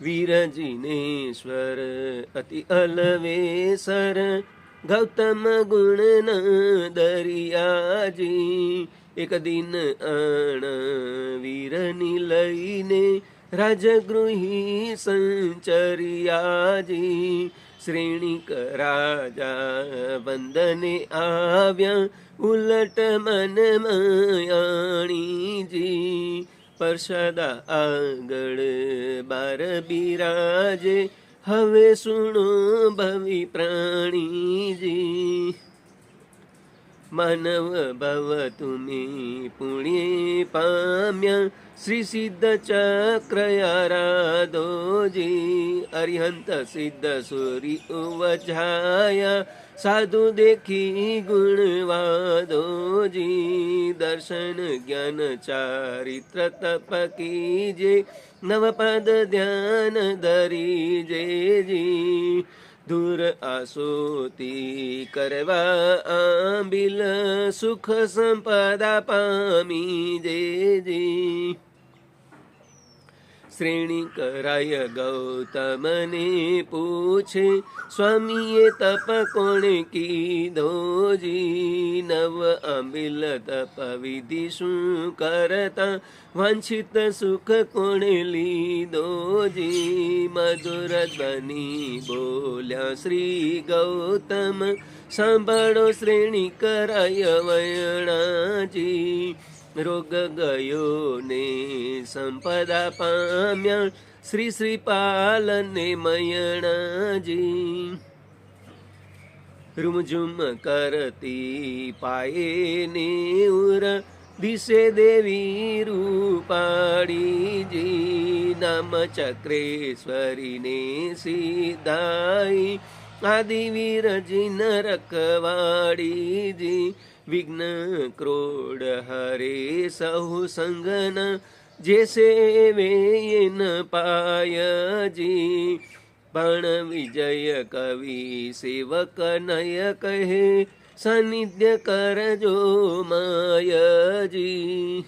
વીરજિનેશ્વર અતિ અલવેસર, ગૌતમ ગુણ દરિયાજી એક દિન અણ વીરની લઈને રાજગૃહી સંચરિયાજી, શ્રેણીક રાજા વંદને આવ્યા, ઉલટ મન મયાણીજી પરસદા આગળ બાર બિરાજે. હવે સુણો ભવિ પ્રાણીજી. માનવ ભવ તુમી પુણ્ય પામ્યા શ્રી સિદ્ધ ચક્રયારાધોજી અરિહંત સિદ્ધ સૂરી ઉવજાયા સાધુ દેખી ગુણવાદોજી દર્શન જ્ઞાન ચારિત્ર તપ કીજે નવપદ ધ્યાન ધરી જેજી દૂર આસોતી કરવા આંબિલ સુખ સંપદા પામી જેજી શ્રેણી કરાય ગૌતમને પૂછે, સ્વામીએ તપ કોણે કીધોજી નવ અમિલ તપ વિધિ શું કરતા? વાંછિત સુખ કોણે લીધોજી મધુર બની બોલ્યા શ્રી ગૌતમ, સાંભળો શ્રેણી કરાય વયણાજી રોગ ગયો ને સંપદા પામ્યા શ્રી શ્રીપાલને મયણાજી રૂમઝુમ કરતી પાયે ને ઉર દિશે દેવી રૂપાડીજી નામ ચક્રેશ્વરીને સીધાઈ આદિ વિરજીન રખવાડીજી. વિઘ્ન ક્રોડ હરે સહુ સંગન, જે સેવે ન પાયજી. પણ વિજય કવિ સેવક નય કહે, સાનિધ્ય કરજો માયજી.